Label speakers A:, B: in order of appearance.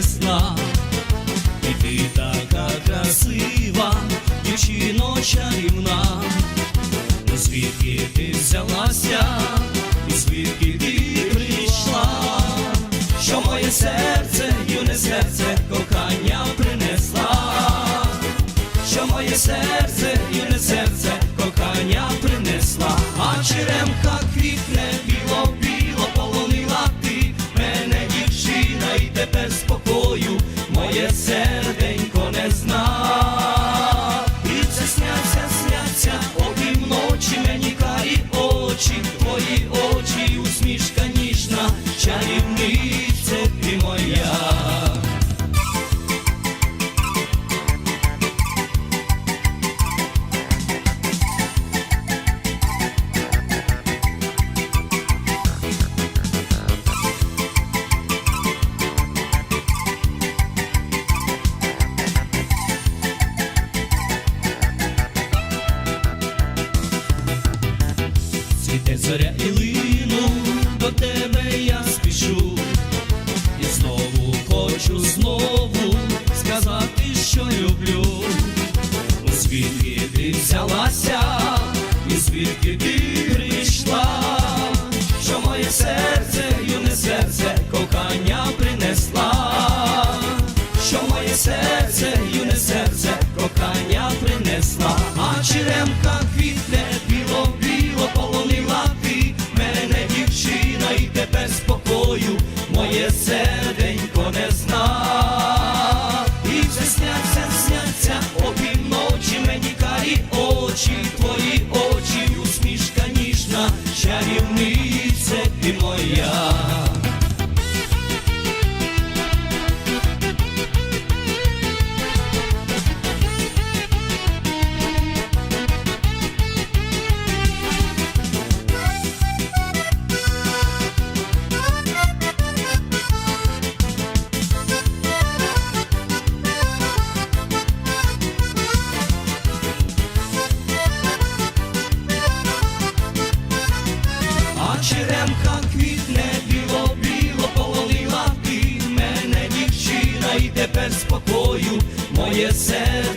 A: весна, і ти така красива, дівчино чарівна, ну звідки ти взялася, і звідки ти прийшла, що моє серце, юне серце, кохання принесла. Зоря і лину, до тебе я спішу, і знову хочу знову сказати, що люблю. Ну, Звідки ти взялася, і звідки ти прийшла, що моє серце, юне серце, кохання the day. А квітне, біло, біло полонила ти мене дівчина, і тепер спокою, моє серце